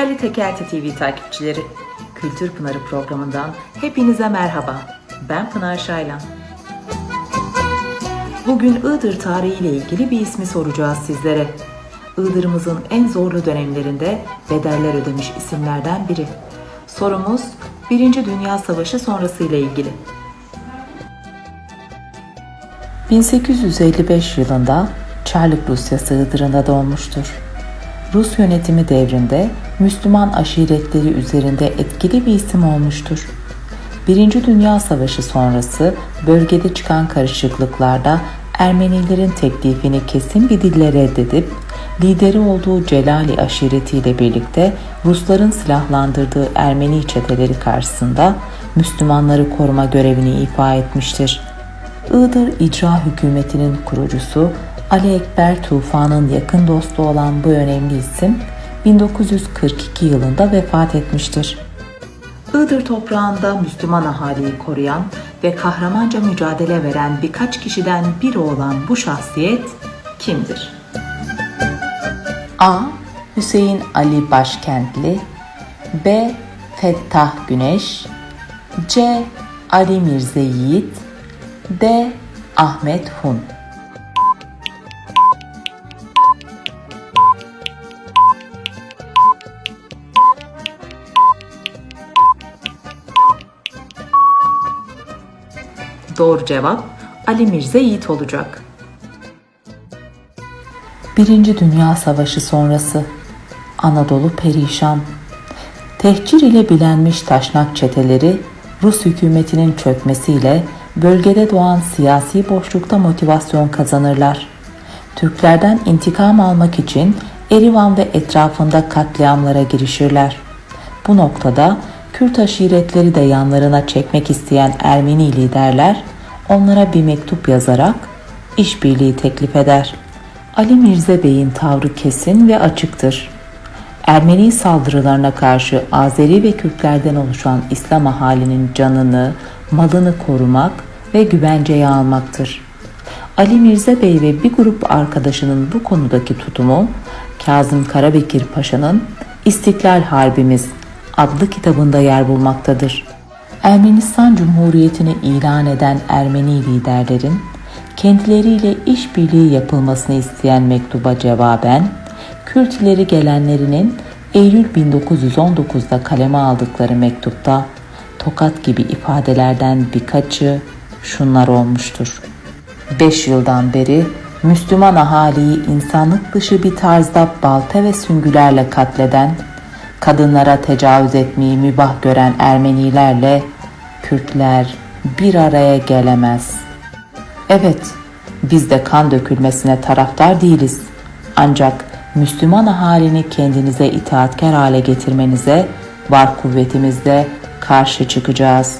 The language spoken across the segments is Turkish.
Değerli Tekerti TV takipçileri, Kültür Pınarı programından hepinize merhaba. Ben Pınar Şaylan. Bugün Iğdır tarihiyle ilgili bir ismi soracağız sizlere. Iğdır'ımızın en zorlu dönemlerinde bedeller ödemiş isimlerden biri. Sorumuz Birinci Dünya Savaşı sonrası ile ilgili. 1855 yılında Çarlık Rusyası Iğdır'ında doğmuştur. Rus yönetimi devrinde Müslüman aşiretleri üzerinde etkili bir isim olmuştur. Birinci Dünya Savaşı sonrası bölgede çıkan karışıklıklarda Ermenilerin teklifini kesin bir dille reddedip lideri olduğu Celali aşiretiyle birlikte Rusların silahlandırdığı Ermeni çeteleri karşısında Müslümanları koruma görevini ifa etmiştir. Iğdır İcra Hükümeti'nin kurucusu Ali Ekber Tufan'ın yakın dostu olan bu önemli isim 1942 yılında vefat etmiştir. Iğdır toprağında Müslüman ahaliyi koruyan ve kahramanca mücadele veren birkaç kişiden biri olan bu şahsiyet kimdir? A. Hüseyin Ali Başkentli B. Fettah Güneş C. Ali Mirze Yiğit D. Ahmet Hun Doğru cevap Ali Mirze Yiğit olacak. Birinci Dünya Savaşı sonrası Anadolu perişan. Tehcir ile bilenmiş taşnak çeteleri Rus hükümetinin çökmesiyle bölgede doğan siyasi boşlukta motivasyon kazanırlar. Türklerden intikam almak için Erivan ve etrafında katliamlara girişirler. Bu noktada Kürt aşiretleri de yanlarına çekmek isteyen Ermeni liderler onlara bir mektup yazarak işbirliği teklif eder. Ali Mirze Bey'in tavrı kesin ve açıktır. Ermeni saldırılarına karşı Azeri ve Kürtlerden oluşan İslam ahalinin canını, malını korumak ve güvenceye almaktır. Ali Mirze Bey ve bir grup arkadaşının bu konudaki tutumu Kazım Karabekir Paşa'nın İstiklal Harbimiz adlı kitabında yer bulmaktadır. Ermenistan Cumhuriyeti'ni ilan eden Ermeni liderlerin kendileriyle işbirliği yapılmasını isteyen mektuba cevaben Kürt gelenlerinin Eylül 1919'da kaleme aldıkları mektupta tokat gibi ifadelerden birkaçı şunlar olmuştur. 5 yıldan beri Müslüman ahaliyi insanlık dışı bir tarzda balta ve süngülerle katleden, kadınlara tecavüz etmeyi mübah gören Ermenilerle Kürtler bir araya gelemez. Evet, biz de kan dökülmesine taraftar değiliz. Ancak Müslüman ahalini kendinize itaatkar hale getirmenize var kuvvetimizle karşı çıkacağız.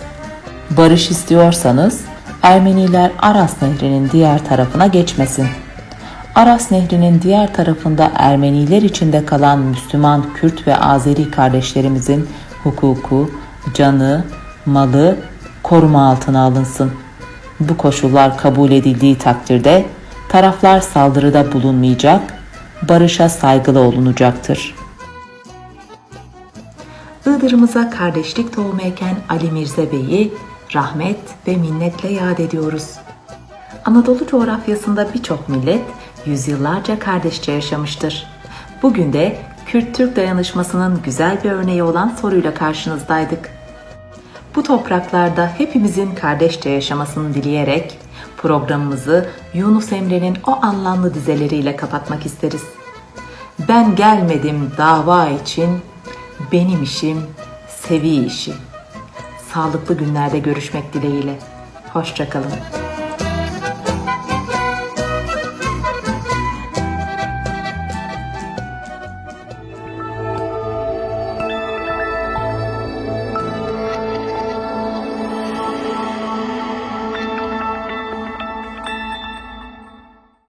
Barış istiyorsanız Ermeniler Aras Nehri'nin diğer tarafına geçmesin. Aras Nehri'nin diğer tarafında Ermeniler içinde kalan Müslüman, Kürt ve Azeri kardeşlerimizin hukuku, canı, malı koruma altına alınsın. Bu koşullar kabul edildiği takdirde taraflar saldırıda bulunmayacak, barışa saygılı olunacaktır. Iğdır'ımıza kardeşlik tohumu Ali Mirze Bey'i rahmet ve minnetle yad ediyoruz. Anadolu coğrafyasında birçok millet yüzyıllarca kardeşçe yaşamıştır. Bugün de Kürt-Türk dayanışmasının güzel bir örneği olan soruyla karşınızdaydık. Bu topraklarda hepimizin kardeşçe yaşamasını dileyerek programımızı Yunus Emre'nin o anlamlı dizeleriyle kapatmak isteriz. Ben gelmedim dava için, benim işim sevi işi. Sağlıklı günlerde görüşmek dileğiyle. Hoşçakalın.